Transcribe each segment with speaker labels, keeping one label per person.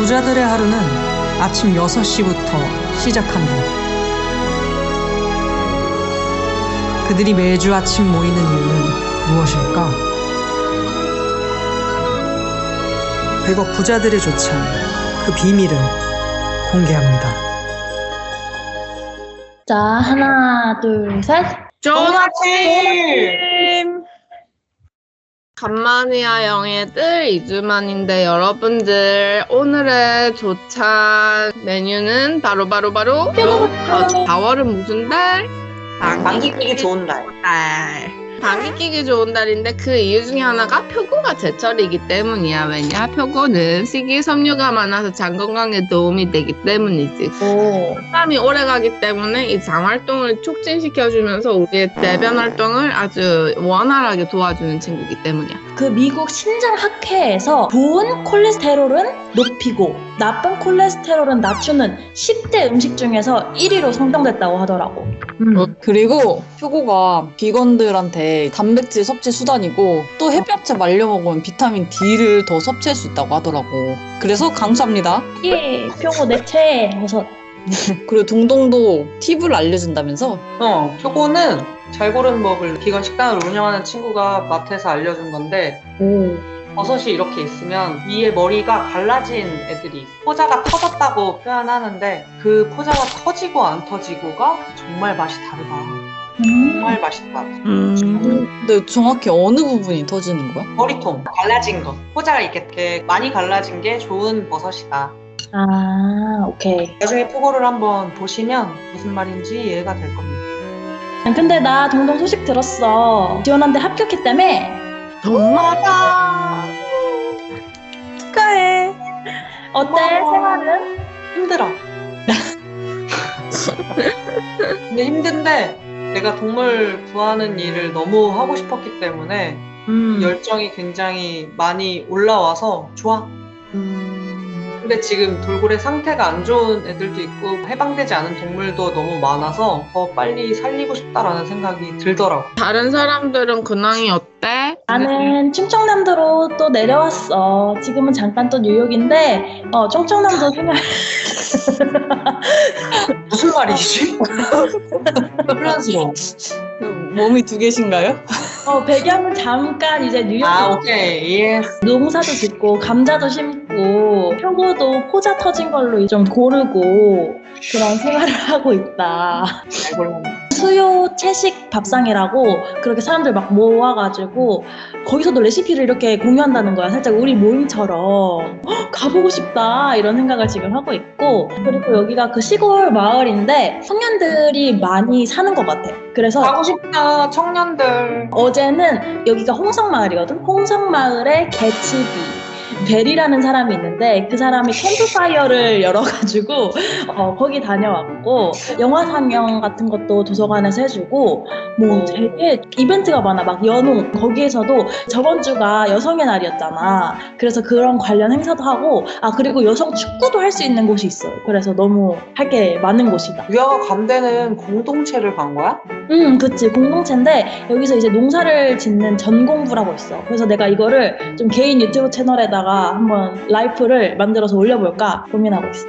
Speaker 1: 부자들의 하루는 아침 6시부터 시작한다. 그들이 매주 아침 모이는 이유는 무엇일까? 백억 부자들의 조찬, 그 비밀을 공개합니다.
Speaker 2: 자, 하나, 둘, 셋.
Speaker 3: 좋은
Speaker 2: 아침!
Speaker 3: 간만이야 영예들 2주 만인데 여러분들 오늘의 조찬 메뉴는 바로바로바로 바로, 4월은 무슨 달?
Speaker 4: 방귀 끼기 좋은 날.
Speaker 3: 달. 방귀 끼기 좋은 달인데 그 이유 중에 하나가 표고가 제철이기 때문이야. 왜냐? 표고는 식이섬유가 많아서 장 건강에 도움이 되기 때문이지.
Speaker 2: 오.
Speaker 3: 땀이 오래 가기 때문에 이 장 활동을 촉진시켜주면서 우리의 내변 활동을 아주 원활하게 도와주는 친구이기 때문이야.
Speaker 2: 그 미국 신장학회에서 좋은 콜레스테롤은 높이고 나쁜 콜레스테롤은 낮추는 10대 음식 중에서 1위로 선정됐다고 하더라고.
Speaker 5: 어, 그리고 표고가 비건들한테 단백질 섭취 수단이고 또 햇볕에 말려 먹으면 비타민 D를 더 섭취할 수 있다고 하더라고. 그래서 강추합니다.
Speaker 2: 예, 표고 내 최애 버섯.
Speaker 5: 그리고 동동도 팁을 알려준다면서?
Speaker 4: 어, 표고는 잘 고르는 법을 기관 식당을 운영하는 친구가 마트에서 알려준 건데
Speaker 2: 오.
Speaker 4: 버섯이 이렇게 있으면 위에 머리가 갈라진 애들이. 포자가 터졌다고 표현하는데 그 포자가 터지고 안 터지고가 정말 맛이 다르다.
Speaker 2: 음.
Speaker 4: 정말 맛있다.
Speaker 5: 근데 정확히 어느 부분이 터지는 거야?
Speaker 4: 머리통 갈라진 거. 포자가 이렇게 많이 갈라진 게 좋은 버섯이다.
Speaker 2: 아, 오케이.
Speaker 4: 나중에 표고를 한번 보시면 무슨 말인지 이해가 될 겁니다.
Speaker 2: 근데 나 동동 소식 들었어. 지원한데 합격했다며?
Speaker 3: 정말아.
Speaker 2: 축하해. 어때,
Speaker 4: 고마워.
Speaker 2: 생활은?
Speaker 4: 힘들어. 근데 힘든데 내가 동물 구하는 일을 너무 하고 싶었기 때문에
Speaker 2: 음.
Speaker 4: 열정이 굉장히 많이 올라와서 좋아.
Speaker 2: 음.
Speaker 4: 근데 지금 돌고래 상태가 안 좋은 애들도 있고 해방되지 않은 동물도 너무 많아서 더 빨리 살리고 싶다라는 생각이 들더라고.
Speaker 3: 다른 사람들은 근황이 어때?
Speaker 2: 나는 충청남도로 또 내려왔어. 지금은 잠깐 또 뉴욕인데, 어, 충청남도 생활,
Speaker 4: 무슨 말이지? 혼란스러워.
Speaker 5: 몸이 두 개신가요?
Speaker 2: 어, 배경은 잠깐 이제 뉴욕
Speaker 4: 아 오케이 예.
Speaker 2: 농사도 짓고, 감자도 심고, 표고도 포자 터진 걸로 좀 고르고, 그런 생활을 하고 있다.
Speaker 4: 잘 골랐네.
Speaker 2: 수요 채식 밥상이라고 그렇게 사람들 막 모아가지고 거기서도 레시피를 이렇게 공유한다는 거야. 살짝 우리 모임처럼 헉, 가보고 싶다 이런 생각을 지금 하고 있고 그리고 여기가 그 시골 마을인데 청년들이 많이 사는 것 같아. 그래서
Speaker 4: 가고 싶다 청년들.
Speaker 2: 어제는 여기가 홍성마을이거든. 홍성마을의 개츠비. 베리라는 사람이 있는데 그 사람이 캠프파이어를 열어가지고 어, 거기 다녀왔고 영화 상영 같은 것도 도서관에서 해주고 뭐
Speaker 4: 오.
Speaker 2: 되게 이벤트가 많아 막 연호 거기에서도 저번 주가 여성의 날이었잖아 그래서 그런 관련 행사도 하고 아 그리고 여성 축구도 할 수 있는 곳이 있어 그래서 너무 할 게 많은 곳이다
Speaker 4: 유아가 감대는 공동체를 간 거야?
Speaker 2: 음, 그치. 공동체인데, 여기서 이제 농사를 짓는 전공부라고 있어. 그래서 내가 이거를 좀 개인 유튜브 채널에다가 한번 라이프를 만들어서 올려볼까 고민하고 있어.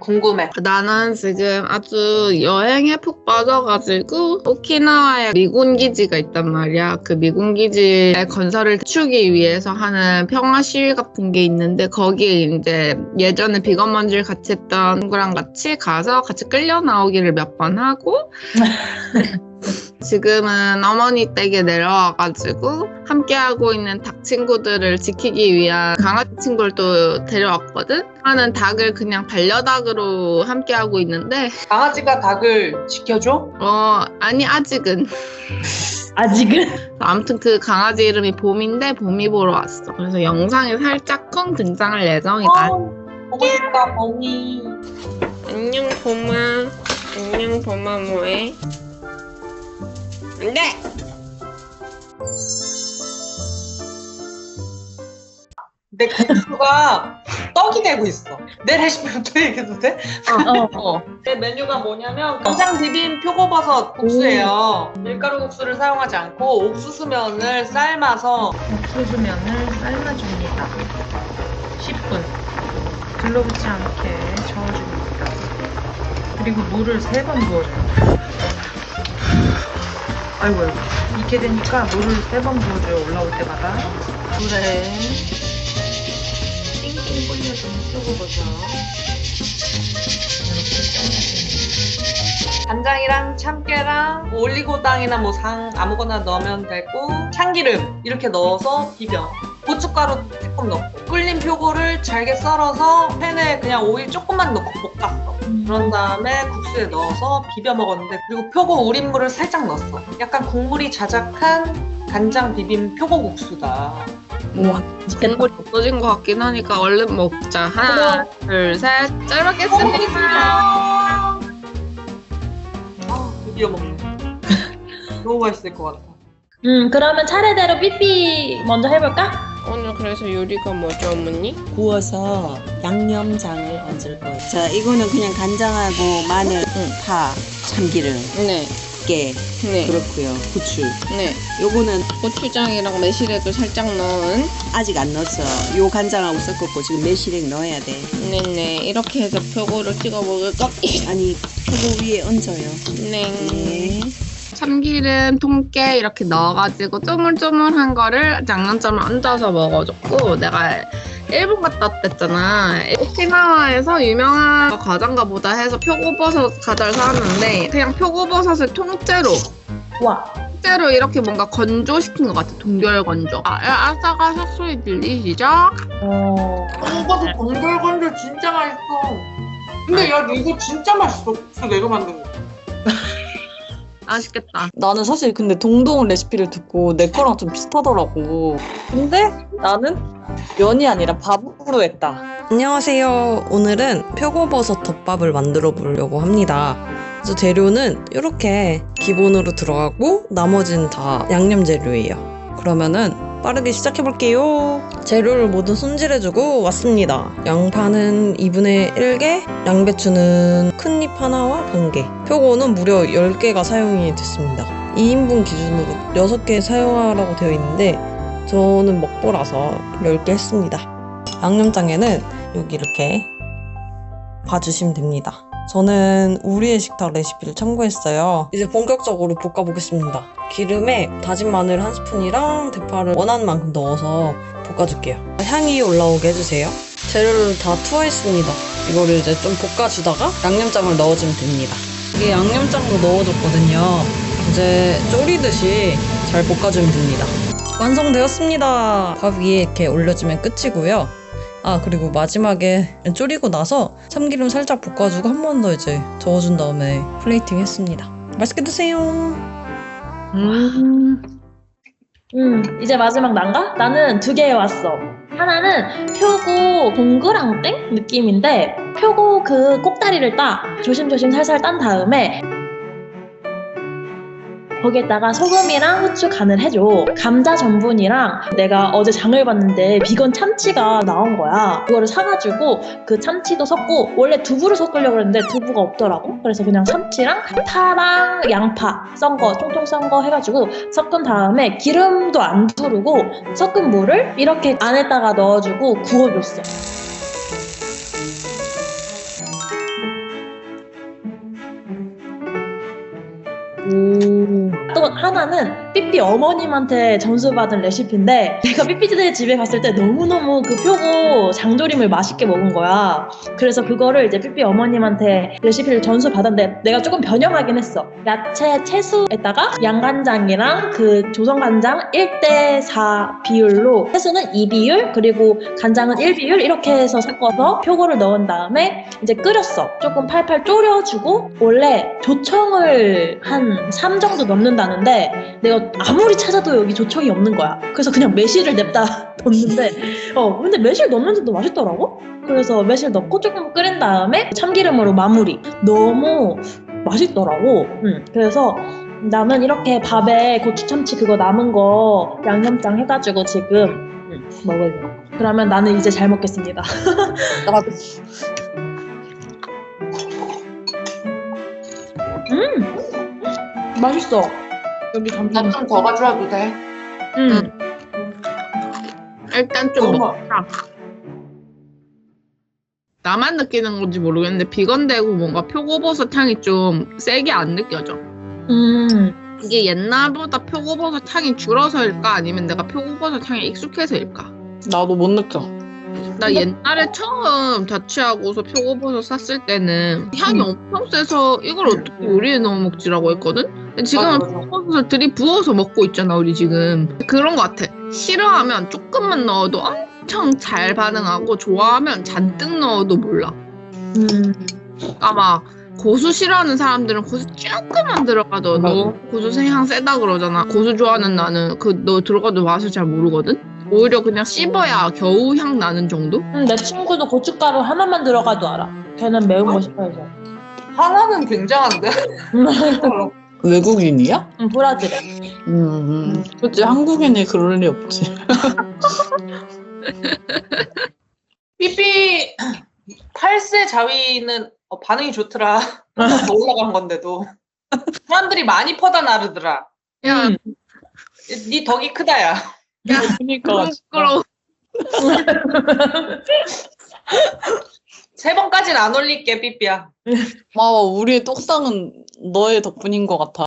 Speaker 4: 궁금해.
Speaker 3: 나는 지금 아주 여행에 푹 빠져가지고 오키나와에 미군 기지가 있단 말이야. 그 미군 기지의 건설을 추기 위해서 하는 평화 시위 같은 게 있는데 거기에 이제 예전에 비건 먼지를 같이 했던 친구랑 같이 가서 같이 끌려 나오기를 몇 번 하고 지금은 어머니 댁에 내려와가지고 함께하고 있는 닭 친구들을 지키기 위한 강아지 친구를 또 데려왔거든? 하는 닭을 그냥 반려닭으로 함께하고 있는데
Speaker 4: 강아지가 닭을 지켜줘?
Speaker 3: 어 아니 아직은
Speaker 2: 아직은?
Speaker 3: 아무튼 그 강아지 이름이 봄인데 봄이 보러 왔어 그래서 영상에 살짝 쿵 등장할 예정이다
Speaker 4: 어, 보고 싶다 멍이.
Speaker 3: 안녕 봄아 안녕 봄아 뭐해 안 돼
Speaker 4: 내 국수가 떡 떡이 되고 있어. 내 레시피부터 얘기해도 돼?
Speaker 2: 어.
Speaker 3: 어.
Speaker 4: 내 메뉴가 뭐냐면 간장 비빔 표고버섯 국수예요. 밀가루 국수를 사용하지 않고 옥수수면을 삶아서
Speaker 6: 옥수수면을 삶아줍니다. 10분. 들러붙지 않게 저어줍니다. 그리고 물을 3번 부어줘요. 아이고, 아이고. 익게 되니까 물을 3번 부어줘요. 올라올 때마다.
Speaker 4: 물에 띵띵 불려주는 표고버섯. 간장이랑 참깨랑 뭐 올리고당이나 뭐 상 아무거나 넣으면 되고 참기름 이렇게 넣어서 비벼 고춧가루 조금 넣고 끓린 표고를 잘게 썰어서 팬에 그냥 오일 조금만 넣고 볶았어 그런 다음에 국수에 넣어서 비벼 먹었는데 그리고 표고 우린물을 살짝 넣었어 약간 국물이 자작한 간장 비빔 표고 국수다
Speaker 2: 우와.
Speaker 3: 국물이 없어진 것 같긴 하니까 얼른 먹자. 하나, 둘, 셋. 잘 먹겠습니다.
Speaker 4: 아 드디어 먹네 너무 맛있을 것 같아
Speaker 2: 음, 그러면 차례대로 삐삐 먼저 해볼까?
Speaker 7: 오늘 그래서 요리가 뭐죠, 어머니?
Speaker 8: 구워서 양념장을 얹을 거예요. 자, 이거는 그냥 간장하고 마늘, 파, 참기름,
Speaker 7: 네,
Speaker 8: 깨
Speaker 7: 네,
Speaker 8: 그렇고요. 후추.
Speaker 7: 네.
Speaker 8: 요거는
Speaker 7: 고추장이랑 매실액을 살짝 넣은
Speaker 8: 아직 안 넣었어. 요 간장하고 섞었고 지금 매실액 넣어야 돼.
Speaker 7: 네네 이렇게 해서 표고를 찍어 먹을까?
Speaker 8: 아니 표고 위에 얹어요.
Speaker 7: 네.
Speaker 8: 네.
Speaker 3: 참기름, 통깨 이렇게 넣어가지고 쪼물쪼물한 거를 양념장을 얹어서 먹어줬고 내가 일본 갔다 왔댔잖아. 오키나와에서 유명한 과자인가 보다 해서 표고버섯 과자를 사왔는데 그냥 표고버섯을 통째로
Speaker 2: 와,
Speaker 3: 통째로 이렇게 뭔가 건조시킨 것 같아. 동결 건조. 아, 아삭아삭 소리 들리시죠?
Speaker 2: 어,
Speaker 4: 이거도 건들건들 진짜 맛있어 근데 야 이거 진짜 맛있어 내가 만든 거
Speaker 3: 맛있겠다.
Speaker 5: 나는 사실 근데 동동 레시피를 듣고 내 거랑 좀 비슷하더라고. 근데 나는 면이 아니라 밥으로 했다.
Speaker 9: 안녕하세요. 오늘은 표고버섯 덮밥을 만들어 보려고 합니다. 그래서 재료는 이렇게 기본으로 들어가고 나머지는 다 양념 재료예요. 그러면은 빠르게 시작해 볼게요. 재료를 모두 손질해주고 왔습니다. 양파는 2분의 1개, 양배추는 큰 잎 하나와 반개, 표고는 무려 10개가 사용이 됐습니다. 2인분 기준으로 6개 사용하라고 되어 있는데 저는 먹보라서 10개 했습니다. 양념장에는 여기 이렇게 봐주시면 됩니다. 저는 우리의 식탁 레시피를 참고했어요. 이제 본격적으로 볶아보겠습니다. 기름에 다진 마늘 한 스푼이랑 대파를 원하는 만큼 넣어서 볶아줄게요. 향이 올라오게 해주세요. 재료를 다 투하했습니다. 이거를 이제 좀 볶아주다가 양념장을 넣어주면 됩니다. 이게 양념장도 넣어줬거든요. 이제 졸이듯이 잘 볶아주면 됩니다. 완성되었습니다. 밥 위에 이렇게 올려주면 끝이고요. 아 그리고 마지막에 졸이고 나서 참기름 살짝 볶아주고 한 번 더 이제 저어준 다음에 플레이팅 했습니다. 맛있게 드세요.
Speaker 3: 음.
Speaker 2: 음, 이제 마지막 난가? 나는 두 개 왔어. 하나는 표고 동그랑땡 느낌인데 표고 그 꼭다리를 따 조심조심 살살 딴 다음에 거기에다가 소금이랑 후추 간을 해줘. 감자 전분이랑 내가 어제 장을 봤는데 비건 참치가 나온 거야. 그거를 사가지고 그 참치도 섞고 원래 두부를 섞으려고 했는데 두부가 없더라고. 그래서 그냥 참치랑 파랑 양파 썬 거 통통 썬 거 해가지고 섞은 다음에 기름도 안 두르고 섞은 물을 이렇게 안에다가 넣어주고 구워줬어.
Speaker 9: 오.
Speaker 2: 또 하나는 삐삐 어머님한테 점수 받은 레시피인데 내가 삐삐들 집에 갔을 때 너무너무 그 표고 장조림을 맛있게 먹은 거야. 그래서 그거를 이제 삐삐 어머님한테 레시피를 점수 받았는데 내가 조금 변형하긴 했어. 야채 채소에다가 양간장이랑 그 조선간장 1대4 비율로 채소는 2비율 그리고 간장은 1비율 이렇게 해서 섞어서 표고를 넣은 다음에 이제 끓였어. 조금 팔팔 졸여주고 원래 조청을 한 3 정도 넣는다는데 내가 아무리 찾아도 여기 조청이 없는 거야. 그래서 그냥 매실을 냅다 넣는데 어 근데 매실 넣는데도 맛있더라고. 그래서 매실 넣고 조금 끓인 다음에 참기름으로 마무리. 너무 맛있더라고. 음, 그래서 나는 이렇게 밥에 고추 참치 그거 남은 거 양념장 해가지고 지금 음, 먹을래. 그러면 나는 이제 잘 먹겠습니다.
Speaker 5: 나도
Speaker 2: 음, 맛있어. 여기 점심.
Speaker 4: 나좀 더 가져와도 돼?
Speaker 2: 음.
Speaker 3: 일단 좀
Speaker 4: 어머.
Speaker 3: 먹자. 나만 느끼는 건지 모르겠는데 비건 되고 뭔가 표고버섯 향이 좀 세게 안 느껴져.
Speaker 2: 음.
Speaker 3: 이게 옛날보다 표고버섯 향이 줄어서일까 아니면 내가 표고버섯 향에 익숙해서일까?
Speaker 5: 나도 못 느껴.
Speaker 3: 나 옛날에 처음 자취하고서 표고버섯 샀을 때는 향이 엄청 세서 이걸 어떻게 요리에 넣어 먹지라고 했거든?
Speaker 4: 맞아, 맞아.
Speaker 3: 표고버섯을 들이 부어서 먹고 있잖아 우리 지금 그런 거 같아 싫어하면 조금만 넣어도 엄청 잘 반응하고 좋아하면 잔뜩 넣어도 몰라
Speaker 2: 음.
Speaker 3: 아마 고수 싫어하는 사람들은 고수 조금만 들어가도 너 고수 향 세다 그러잖아 고수 좋아하는 나는 그 너 들어가도 맛을 잘 모르거든 오히려 그냥 씹어야 겨우 향 나는 정도?
Speaker 2: 음, 내 친구도 고춧가루 하나만 들어가도 알아. 걔는 매운 거 싫어해서.
Speaker 4: 하나는 굉장한데?
Speaker 5: 외국인이야?
Speaker 2: 음, 브라질.
Speaker 5: 음, 음. 그치 한국인이 그럴 리 없지.
Speaker 4: 삐삐 8세 자위는 어, 반응이 좋더라. 더 올라간 건데도. 사람들이 많이 퍼다 나르더라.
Speaker 3: 야
Speaker 2: 음.
Speaker 4: 네 덕이 크다야.
Speaker 5: 그러니까
Speaker 3: 부끄러워
Speaker 4: 세 번까지는 안 올릴게 삐삐야.
Speaker 5: 고마워. 우리의 떡상은 너의 덕분인 것 같아.